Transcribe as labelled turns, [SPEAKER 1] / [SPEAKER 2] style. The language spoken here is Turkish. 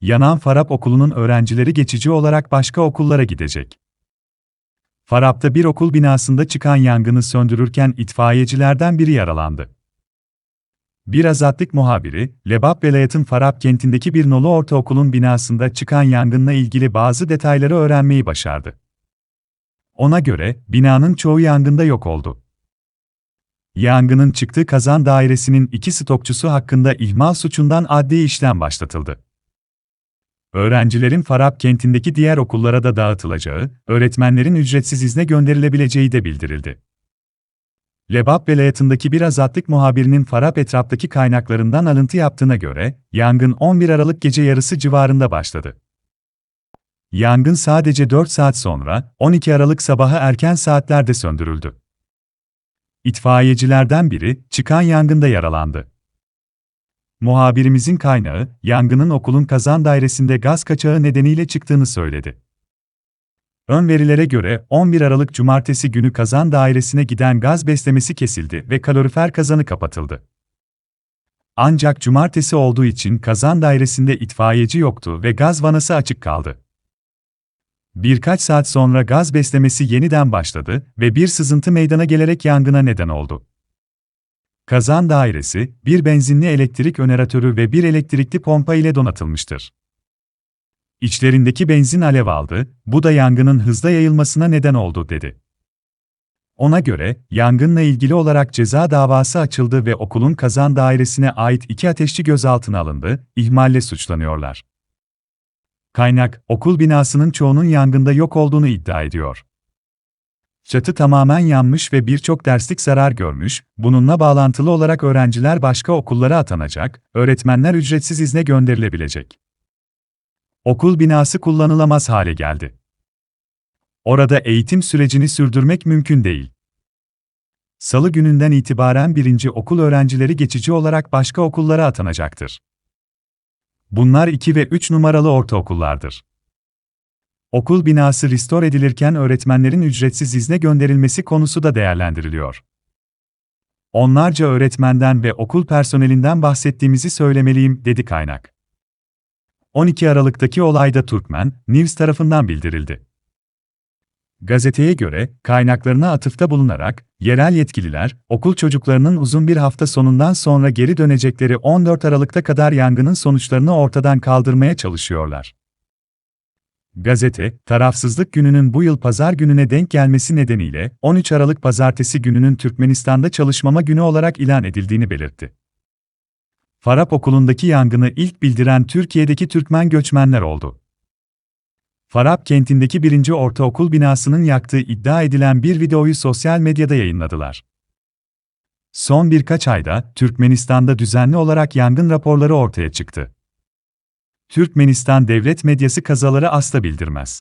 [SPEAKER 1] yanan Farap Okulu'nun öğrencileri geçici olarak başka okullara gidecek. Farap'ta bir okul binasında çıkan yangını söndürürken itfaiyecilerden biri yaralandı. Bir azatlık muhabiri, Lebap Velayet'in Farap kentindeki bir nolu ortaokulun binasında çıkan yangınla ilgili bazı detayları öğrenmeyi başardı. Ona göre, binanın çoğu yangında yok oldu. Yangının çıktığı kazan dairesinin iki stokçusu hakkında ihmal suçundan adli işlem başlatıldı. Öğrencilerin Farap kentindeki diğer okullara da dağıtılacağı, öğretmenlerin ücretsiz izne gönderilebileceği de bildirildi. Lebap velayetindeki bir azatlık muhabirinin Farap etraftaki kaynaklarından alıntı yaptığına göre, yangın 11 Aralık gece yarısı civarında başladı. Yangın sadece 4 saat sonra, 12 Aralık sabahı erken saatlerde söndürüldü. İtfaiyecilerden biri, çıkan yangında yaralandı. Muhabirimizin kaynağı, yangının okulun kazan dairesinde gaz kaçağı nedeniyle çıktığını söyledi. Ön verilere göre 11 Aralık Cumartesi günü kazan dairesine giden gaz beslemesi kesildi ve kalorifer kazanı kapatıldı. Ancak cumartesi olduğu için kazan dairesinde itfaiyeci yoktu ve gaz vanası açık kaldı. Birkaç saat sonra gaz beslemesi yeniden başladı ve bir sızıntı meydana gelerek yangına neden oldu. Kazan dairesi, bir benzinli elektrik jeneratörü ve bir elektrikli pompa ile donatılmıştır. İçlerindeki benzin alev aldı, bu da yangının hızla yayılmasına neden oldu, dedi. Ona göre, yangınla ilgili olarak ceza davası açıldı ve okulun kazan dairesine ait iki ateşçi gözaltına alındı, ihmalle suçlanıyorlar. Kaynak, okul binasının çoğunun yangında yok olduğunu iddia ediyor. Çatı tamamen yanmış ve birçok derslik zarar görmüş, bununla bağlantılı olarak öğrenciler başka okullara atanacak, öğretmenler ücretsiz izne gönderilebilecek. Okul binası kullanılamaz hale geldi. Orada eğitim sürecini sürdürmek mümkün değil. Salı gününden itibaren birinci okul öğrencileri geçici olarak başka okullara atanacaktır. Bunlar 2 ve 3 numaralı ortaokullardır. Okul binası restore edilirken öğretmenlerin ücretsiz izne gönderilmesi konusu da değerlendiriliyor. Onlarca öğretmenden ve okul personelinden bahsettiğimizi söylemeliyim, dedi kaynak. 12 Aralık'taki olayda Türkmen, News tarafından bildirildi. Gazeteye göre, kaynaklarına atıfta bulunarak, yerel yetkililer, okul çocuklarının uzun bir hafta sonundan sonra geri dönecekleri 14 Aralık'ta kadar yangının sonuçlarını ortadan kaldırmaya çalışıyorlar. Gazete, tarafsızlık gününün bu yıl pazar gününe denk gelmesi nedeniyle 13 Aralık pazartesi gününün Türkmenistan'da çalışmama günü olarak ilan edildiğini belirtti. Farap Okulu'ndaki yangını ilk bildiren Türkiye'deki Türkmen göçmenler oldu. Farap kentindeki birinci ortaokul binasının yaktığı iddia edilen bir videoyu sosyal medyada yayınladılar. Son birkaç ayda Türkmenistan'da düzenli olarak yangın raporları ortaya çıktı. Türkmenistan devlet medyası kazaları asla bildirmez.